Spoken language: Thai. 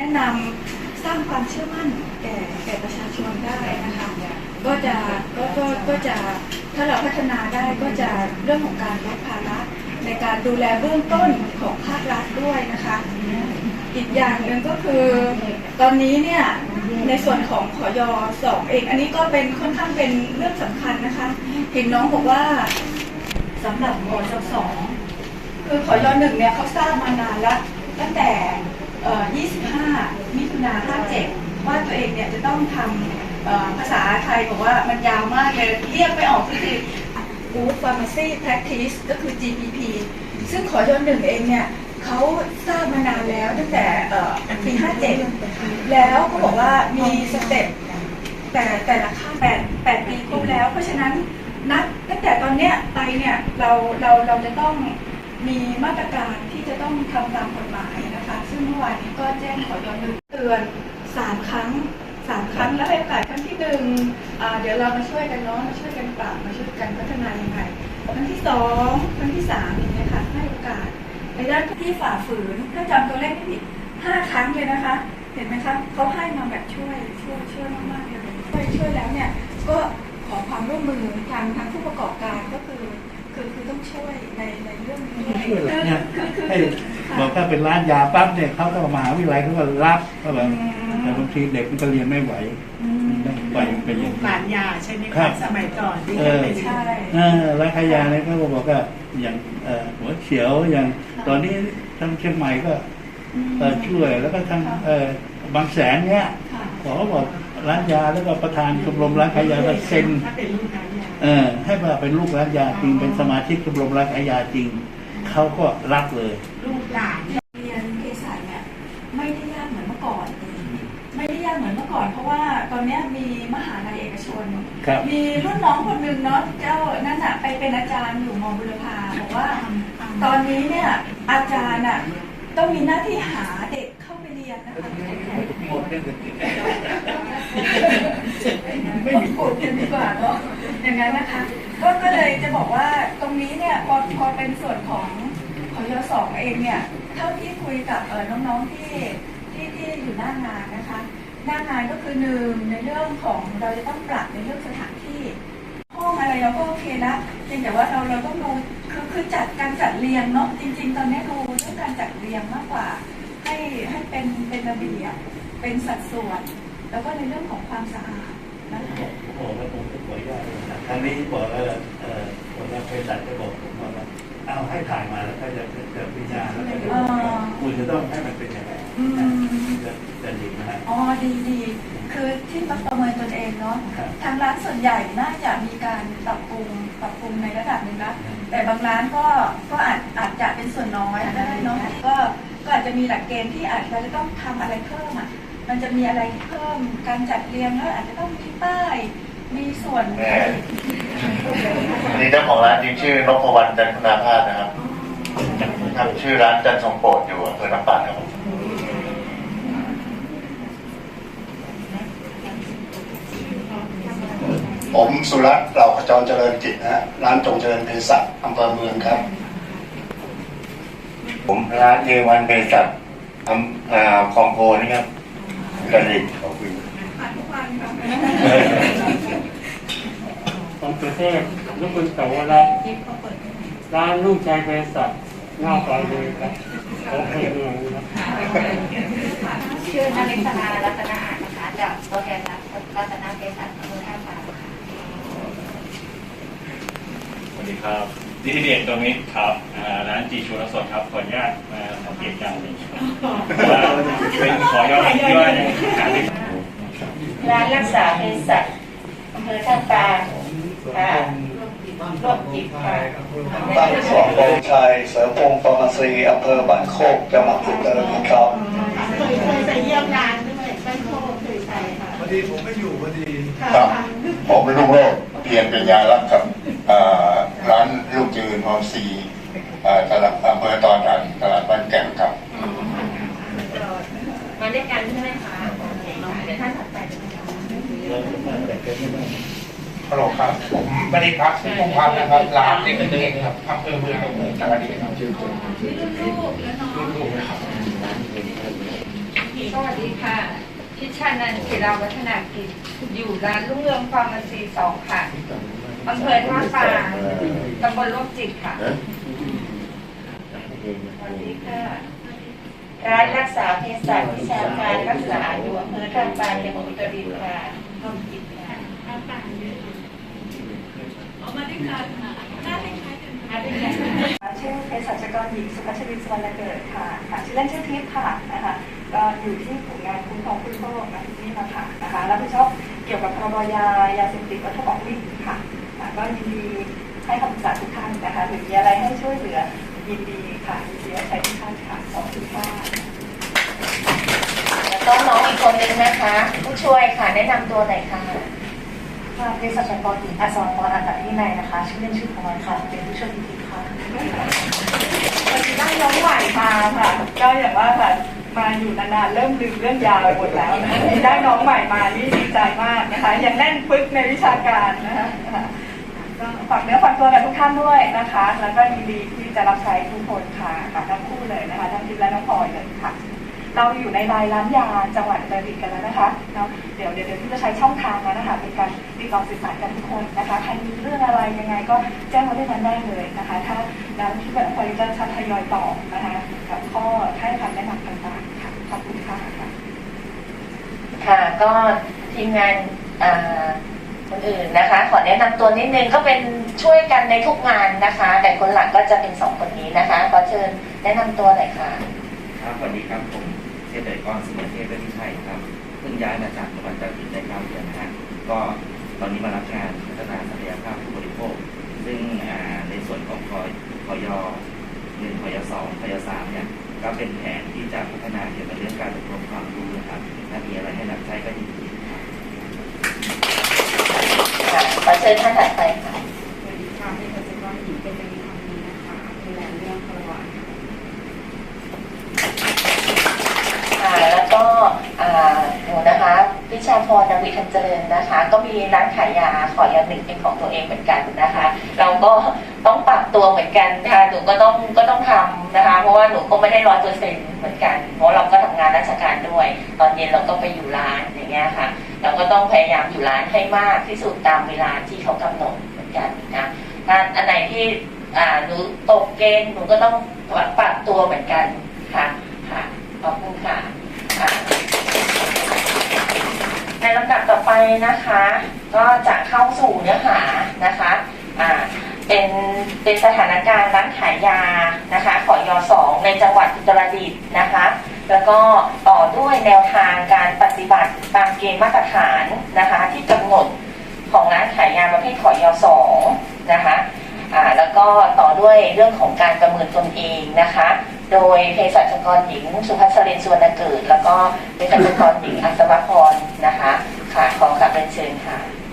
แนะนำสร้างความเชื่อมั่นแก่แก่ประชาชนได้นะคะก็จะก็ก็ก็จะถ้าเราพัฒนาได้ก็จะเรื่องของการลดภาระในการดูแลเบื้องต้นของภาครัฐด้วยนะคะ อีกอย่างหนึ่งก็คือตอนนี้เนี่ยในส่วนของขอยสองเอง อันนี้ก็เป็นค่อนข้างเป็นเรื่องสำคัญนะคะเห็นน้องบอกว่าสำหรับขอยสองคือขอยอหนึ่งเนี่ยเขาสร้างมานานแล้วตั้งแต่ 25 มิถุนา57 ว่าตัวเองเนี่ยจะต้องทำภาษาไทยบอกว่ามันยาวมากเลยเรียกไม่ออกสักที Good Pharmacy Practice ก็คือ GPP ซึ่งขอยอหนึ่งเองเนี่ยเขาสร้างมานานแล้วตั้งแต่ปี 57 แล้วเขาบอกว่ามีสเต็ปแต่แต่ละขั้นแปดแปดปีครบแล้ว เพราะฉะนั้นนับตั้งแต่ตอนเนี้ยไปเนี่ยเราเราเราจะต้อง มีมาตรการที่จะต้องทำตามกฎหมายนะคะ ซึ่งเมื่อวานนี้ก็แจ้งขอย้อนนึงเตือนสามครั้งสามครั้งแล้วในโอกาสครั้งที่หนึ่งเดี๋ยวเรามาช่วยกันเนาะมาช่วยกันปรับมาช่วยกันพัฒนายังไงครั้งที่สองครั้งที่สามอย่างเงี้ยค่ะให้โอกาสในด้านที่ฝ่าฝืนถ้าจำตัวเลขไม่ผิดห้าครั้งเลยนะคะ เห็นไหมคะเขาให้มาแบบช่วยช่วยช่วยมากๆเลยช่วยช่วยแล้วเนี่ยก็ขอความร่วมมือทางทางผู้ประกอบการก็คือ คือคือต้องช่วยในในเรื่องนี้ช่วยเหรอเนี่ยคือคือให้คือบอกถ้าเป็นร้านยาปั๊บเนี่ยเขาก็มหาวิทยาลัยเขาก็รับก็แบบอืมแต่บางทีเด็กมันก็เรียนไม่ไหวอืมต้องไปเป็นอย่างหลานี้นยาใช่ไหมครัคะบสมัยก่อนที่เอจะอเป็นใช่เออร้านขายยาเนี่ยเขาก็บอกว่าอย่างเอ่อหัวเฉียวอย่างตอนนี้ทางเชียงใหม่ก็เอ่อช่วยแล้วก็ทางเอ่อบางแสนเนี่ยค่ะขอบอกร้านยาแล้วก็ประธานชมรมร้านขายยาก็เซ็นถ้า เป็นลูกค้ายาเออให้มาเป็นลูกร้านยาจริง เป็นสมาชิกชมรมร้านขายยาจริง เขาก็รับเลย ลูกหลานเรียนเภสัชเนี่ยไม่ได้ยากเหมือนเมื่อก่อน ไม่ได้ยากเหมือนเมื่อก่อน เพราะว่าตอนเนี้ยมีมหาลัยเอกชน ครับ มีรุ่นน้องคนหนึ่งเนาะเจ้านั่นอะไปเป็นอาจารย์อยู่มอบุรพาบอกว่า ตอนนี้เนี่ยอาจารย์อะต้องมีหน้าที่หาเด็กเข้าไปเรียนนะคะไม่มีพูดกันดีกว่าเนาะ อย่างนั้นนะคะ ก็ก็เลยจะบอกว่าตรงนี้เนี่ยพอพอเป็นส่วนของของยสองเองเนี่ยเท่าที่คุยกับเออน้องๆที่ที่ที่อยู่หน้างานนะคะหน้างานก็คือหนึ่งในเรื่องของเราจะต้องปรับในเรื่องสถานที่ ห้องอะไรเราก็โอเคละเพียงแต่ว่าเราเราต้องดูคือคือจัดการจัดเรียงเนาะจริง ๆ ตอนนี้ดูเรื่องการจัดเรียงมากกว่า ให้ให้เป็นเป็นระเบียบเป็นสัดส่วน แล้วก็ในเรื่องของความสะอาดนะคะ บอกแล้วผมจะบอกว่าทางนี้บอกแล้วเอ่อคนรับเภสัชก็บอกผมว่าเอาให้ถ่ายมาแล้วก็จะจะพิจารณาแล้วก็จะคุณจะต้องให้มันเป็นยังไงอืมจะจะดีนะฮะอ๋อดีดีคือที่มาประเมินตนเองเนาะครับทางร้านส่วนใหญ่น่าจะมีการปรับปรุงปรับปรุงในระดับหนึ่งนะแต่บางร้านก็ก็อาจอาจจะเป็นส่วนน้อยได้เนาะก็ก็อาจจะมีหลักเกณฑ์ที่อาจจะต้องทำอะไรเพิ่มอะมันจะมีอะไรที่เพิ่มการจัดเรียงแล้วอาจจะต้องมีป้าย มีส่วนแม่อันนี้เจ้าของร้านจริงชื่อนพวรรณจันทนาพาสนะครับทำชื่อร้านจันทร์ทรงโปรดอยู่อำเภอน้ำปาดครับผมผมสุรัตน์เหล่าขจรเจริญกิจนะฮะร้านจงเจริญเภสัชอำเภอเมืองครับ ผมร้านเอวันเภสัชอำอ่าคลองโพนะครับกระดิ่งขอบคุณ ผ่านทุกวันค่ะผม สุเทพลูกคุณโตและร้านลูกชายเภสัชนอกซอยเลยครับของเพื่อนเมืองครับชื่อนริศนารัตนาอาจนะคะจากตัวแทนรัตนาเภสัชอำเภอท่าปลาค่ะสวัสดีครับดิทีเด็ดตรงนี้ครับอ่าร้านจีชูรสดครับขออนุญาตมาสังเกตการณ์หนึ่งว่าเป็นขอยอดที่ว่ายังหาไม่ร้านรักษาเภสัชอำเภอท่าปลา ค่ะโรคจิตค่ะตั้งสองโงชัยเสริมพงศ์ฟาร์มาซีอำเภอบ้านโคกจังหวัดอุตรดิตถ์ครับเคยเคยไปเยี่ยมงานด้วยบ้านโคกเคยไปค่ะพอดีผมไม่อยู่พอดีครับผมลุงโรจน์เพียรเป็นยาลักครับร้านลูกจืนพรซีตลาดอำเภอตอนรันตลาดบ้านแก่นครับมาด้วยกันใช่ไหมคะเคเดี๋ยวท่านถัดไป จะเป็นการฮัลโหลครับ ผมบริพัตรพงษ์พัฒน์นะครับร้านเด็กเด็กครับอำเภอเมืองจังหวัดนครปฐมลูกๆนะครับสวัสดีค่ะ พิชานันท์ศิราวัฒนากิจ อยู่ร้านรุ่งเรืองฟาร์มาซีสองค่ะอำเภอท่าปางตำบลโลกจิตค่ะ สวัสดีค่ะ ร้านรักษาเภสัชวิชาการรักษาอยู่อำเภอท่าปางจังหวัดอุตรดิตถ์ค่ะร่วมกิจค่ะ ชื่อเภสัชกร หญิงสุภัชรินทร์สวรรณเกิดค่ะค่ะชื่อเล่นชื่อทิพย์ค่ะนะคะก็อยู่ที่กลุ่มงานคุ้มครองผู้บริโภคนะที่นี่มาค่ะนะคะรับผิดชอบเกี่ยวกับพรบยายาเสพติดวัตถุบอกลิค่ะค่ะก็ยินดีให้คำปรึกษาทุกท่านนะคะหรือมีอะไรให้ช่วยเหลือยินดีค่ะยินดีรับใช้ทุกท่านค่ะขอบคุณค่ะแล้วก็น้องอีกคนนึงนะคะ ผู้ช่วยค่ะแนะนำตัวหน่อยค่ะค่ะเภสัชกรหญิงอัศวรอัตตพินัยนะคะ ชื่อเล่นชื่อพลอยค่ะ เป็นผู้ช่วยพิธีค่ะ วันนี้ได้น้องใหม่มาค่ะ ก็อย่างว่าค่ะ มาอยู่นานๆ เริ่มลืมเรื่องยาวไปหมดแล้วนะที่ได้น้องใหม่มานี่ดีใจมากนะคะยังแน่นปึกในวิชาการนะคะฝากเนื้อฝากตัวกับทุกท่านด้วยนะคะ แล้วก็ยินดีที่จะรับใช้ทุกคนค่ะทั้งคู่เลยนะคะ ทั้งทิพและน้องพลอยเลยค่ะ เราอยู่ในรายร้านยาจังหวัดอุตรดิตถ์กันแล้วนะคะเนาะเดี๋ยวเดี๋ยวเดี๋ยวที่จะใช้ช่องทางนั้นนะคะเป็นการติดต่อสื่อสารกันทุกคนนะคะใครมีเรื่องอะไรยังไงก็แจ้งมาได้นั้นได้เลยนะคะ ถ้าแล้วที่แบบพอจะชัดทยอยตอบนะคะกับข้อให้คำแนะนำต่างๆค่ะขอบคุณค่ะค่ะก็ทีมงานอ่าคนอื่นนะคะ ขอแนะนำตัวนิดนึงก็เป็นช่วยกันในทุกงานนะคะ แต่คนหลักก็จะเป็นสองคนนี้นะคะขอเชิญแนะนำตัวหน่อยค่ะครับสวัสดีครับผม เทพเดชกรสิงห์เทพเวชชัยครับเพิ่งย้ายมาจากจังหวัดตราดได้เก้าเดือนนะฮะก็ตอนนี้มารับงานพัฒนาศักยภาพผู้บริโภค ซึ่งในส่วนของคอยคอยหนึ่งคอยสองคอยสามเนี่ยก็เป็นแผนที่จะพัฒนาเกี่ยวกับเรื่องการอบรมความรู้นะครับถ้ามีอะไรให้รับใช้ก็ยินดีครับค่ะขอเชิญท่านถัดไปค่ะ สวัสดีค่ะเป็นเกษตรกรหญิงเป็นเป็นคำนี้นะคะดูแลเรื่องพลวัต ค่ะแล้วก็อ่า หนูนะคะพิชาพรนวิทันเจริญนะคะ ก็มีร้านขายยาขอยาหนึ่งเป็นของตัวเองเหมือนกันนะคะ เราก็ต้องปรับตัวเหมือนกันนะคะหนูก็ต้องก็ต้องทำนะคะ เพราะว่าหนูก็ไม่ได้ร้อยเปอร์เซ็นต์เหมือนกัน เพราะเราก็ทำงานราชการด้วย ตอนเย็นเราก็ไปอยู่ร้านอย่างเงี้ยค่ะ เราก็ต้องพยายามอยู่ร้านให้มากที่สุดตามเวลาที่เขากำหนดเหมือนกันนะถ้าอันไหนที่อ่าหนูตกเกณฑ์หนูก็ต้องปรับตัวเหมือนกันค่ะค่ะขอบคุณค่ะ ในลำดับต่อ ไปนะคะ ก็จะเข้าสู่เนื้อหานะคะอ่าเป็นเป็นสถานการณ์ร้านขายยานะคะขอยอสองในจังหวัดอุตรดิตถ์นะคะ แล้วก็ต่อด้วยแนวทางการปฏิบัติตามเกณฑ์มาตรฐานนะคะที่กำหนดของร้านขายยาประเภทขอยอสองนะคะอ่าแล้วก็ต่อด้วยเรื่องของการประเมินตนเองนะคะโดยเภสัชกรหญิง สุภัสรินสวรรณเกิด แล้วก็เภสัชกรหญิงอัศวพรนะคะ 安全卡。